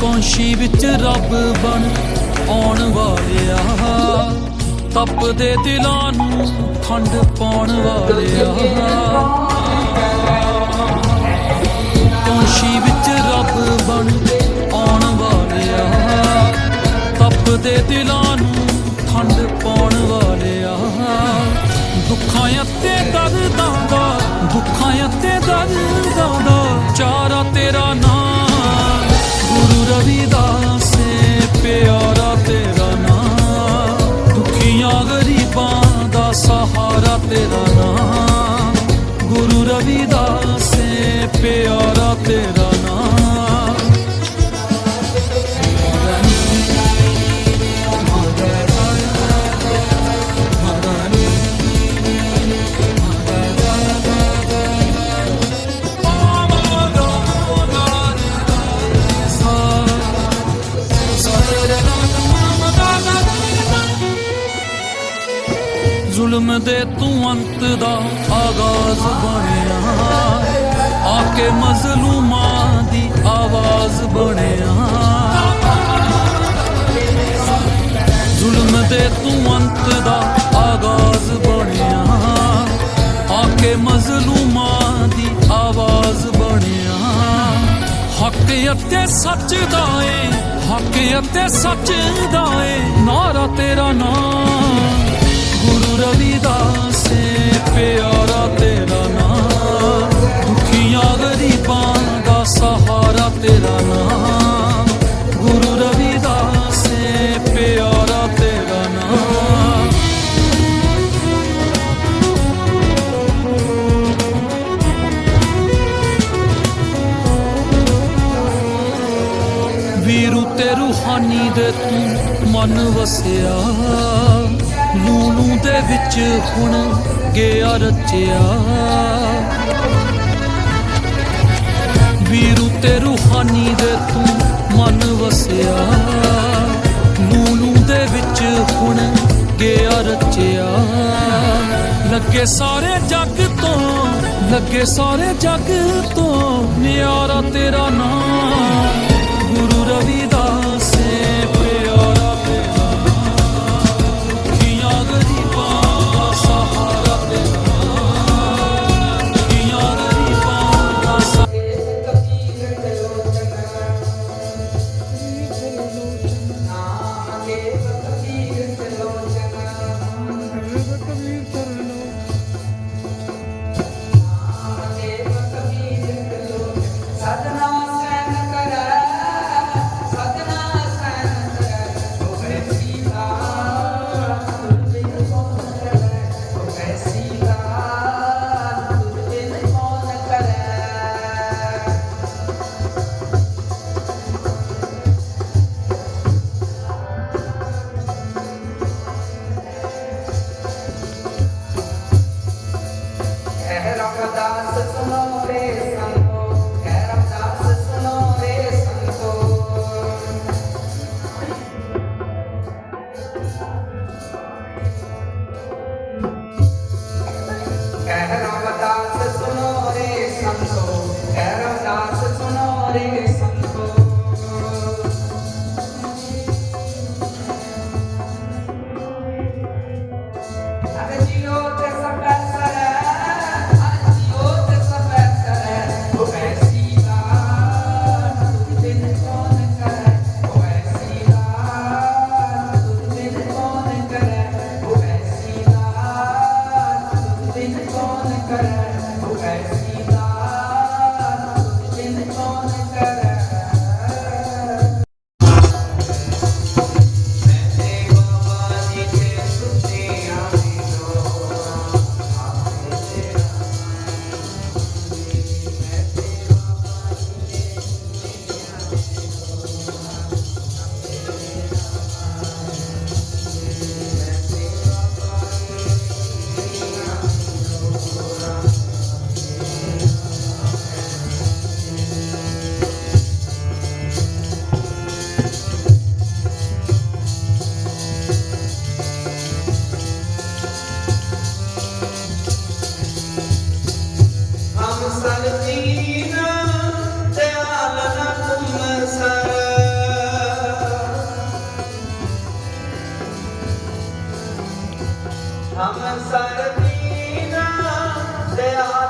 ਕੌਂਸ਼ੀ ਵਿੱਚ ਰੱਬ ਬਣ ਆਉਣ ਵਾਲਿਆ। ਤਪਦੇ ਦਿਲਾਂ ਨੂੰ ਠੰਡ ਪਾਉਣ ਵਾਲਿਆ। ਕੌਂਸ਼ੀ ਵਿੱਚ ਰੱਬ ਬਣ ਆਉਣ ਵਾਲਿਆ। ਤਪਦੇ ਦਿਲਾਂ ਨੂੰ ਠੰਡ ਪਾਉਣ ਵਾਲਿਆ। ਦੁੱਖਾਂ ਅਤੇ ਦਰਦਾਂ ਦਾ, ਦੁੱਖਾਂ ਅਤੇ ਦਰਦਾਂ ਦਾ, ਚਾਰਾ ਤੇਰਾ ਨਾਮ ਸਹਾਰਾ ਤੇਰਾ ਨਾਮ। ਗੁਰੂ ਰਵਿਦਾਸ ਦੇ ਤੂੰ ਅੰਤ ਦਾ ਆਗਾਜ਼ ਬਣਿਆ। ਆ ਕੇ ਮਜ਼ਲੂਮਾਂ ਦੀ ਆਵਾਜ਼ ਬਣਿਆ। ਜ਼ੁਲਮ ਦੇ ਤੂੰ ਅੰਤ ਦਾ ਆਗਾਜ਼ ਬਣਿਆ। ਆ ਕੇ ਮਜ਼ਲੂਮਾਂ ਦੀ ਆਵਾਜ਼ ਬਣਿਆ। ਹੱਕ ਅਤੇ ਸੱਚ ਦਾ ਏ ਹੱਕ ਅਤੇ ਸੱਚ ਦਾ ਏ ਨਾਰਾ ਤੇਰਾ ਨਾਮ। ਗੁਰੂ ਰਵਿਦਾਸ ਪਿਆਰਾ ਤੇਰਾ ਨਾਮ। ਦੁਖੀਆਂ ਗਰੀਬਾਂ ਦਾ ਸਹਾਰਾ ਤੇਰਾ ਨਾਮ। ਗੁਰੂ ਰਵਿਦਾਸ ਪਿਆਰਾ ਤੇਰਾ ਨਾਮ। ਵੀਰੂ ਤੇ ਰੂਹਾਨੀ ਦੇ ਤੂੰ ਮਨ ਵਸਿਆ। ਲੂਲੂ ਦੇ ਵਿੱਚ ਹੁਣ ਗਿਆ ਰਚਿਆ। ਵੀਰੂ ਤੇ ਰੂਹਾਨੀ ਦੇ ਤੂੰ ਮਨ ਵਸਿਆ। ਲੂਲੂ ਦੇ ਵਿੱਚ ਹੁਣ ਗਿਆ ਰਚਿਆ। ਲੱਗੇ ਸਾਰੇ ਜੱਗ ਤੋਂ, ਲੱਗੇ ਸਾਰੇ ਜੱਗ ਤੋਂ, ਨਿਆਰਾ ਤੇਰਾ ਨਾਮ ਹਮ ਸਰਬੀਨਾ ਦਇਆ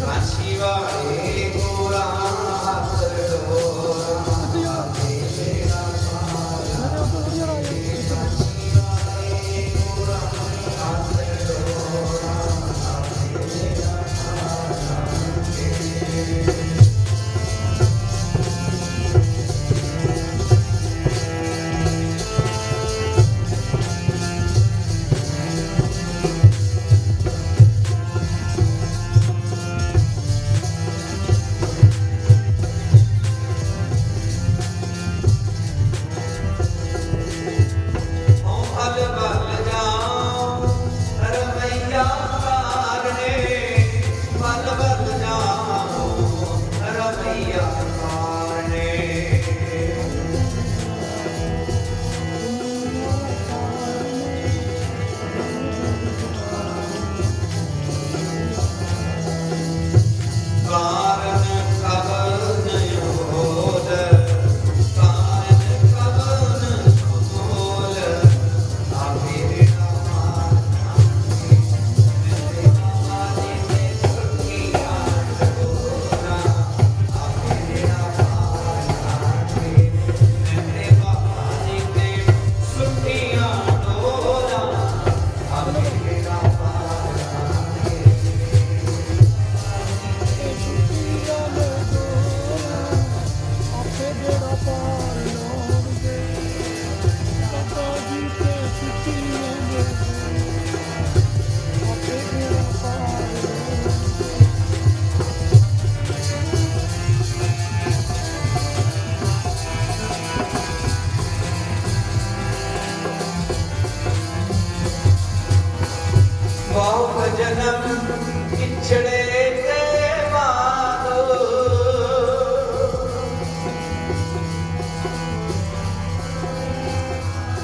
しわえ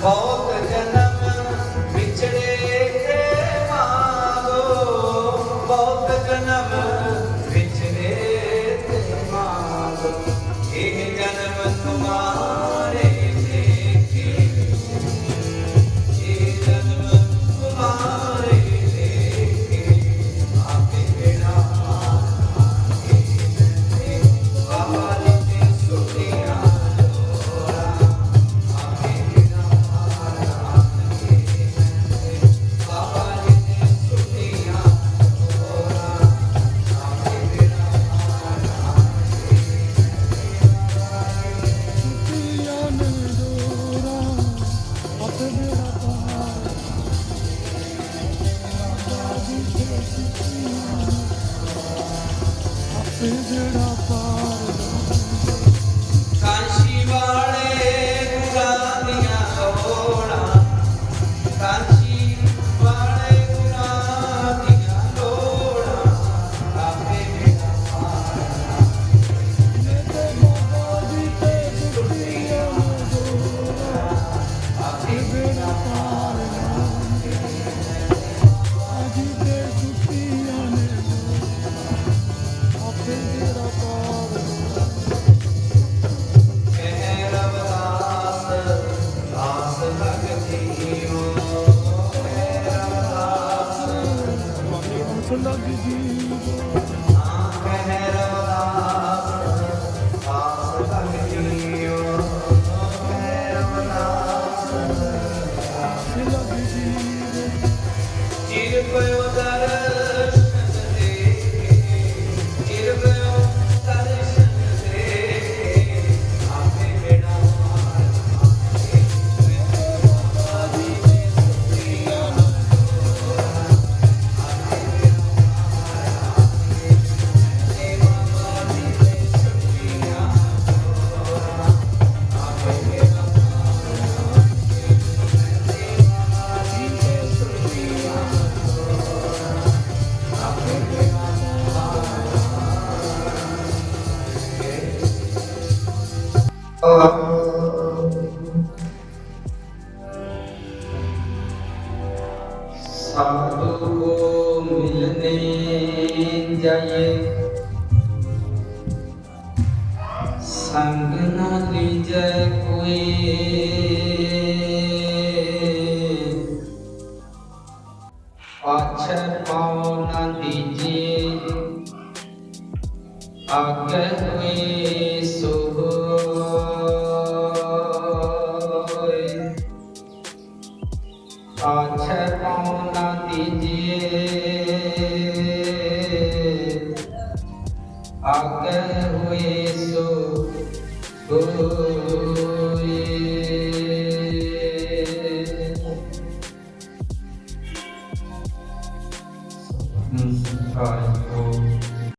더 visit साधु को मिलने जाइए संग न लीजय कोई पाछर पाओ न दीजिए आगे हुए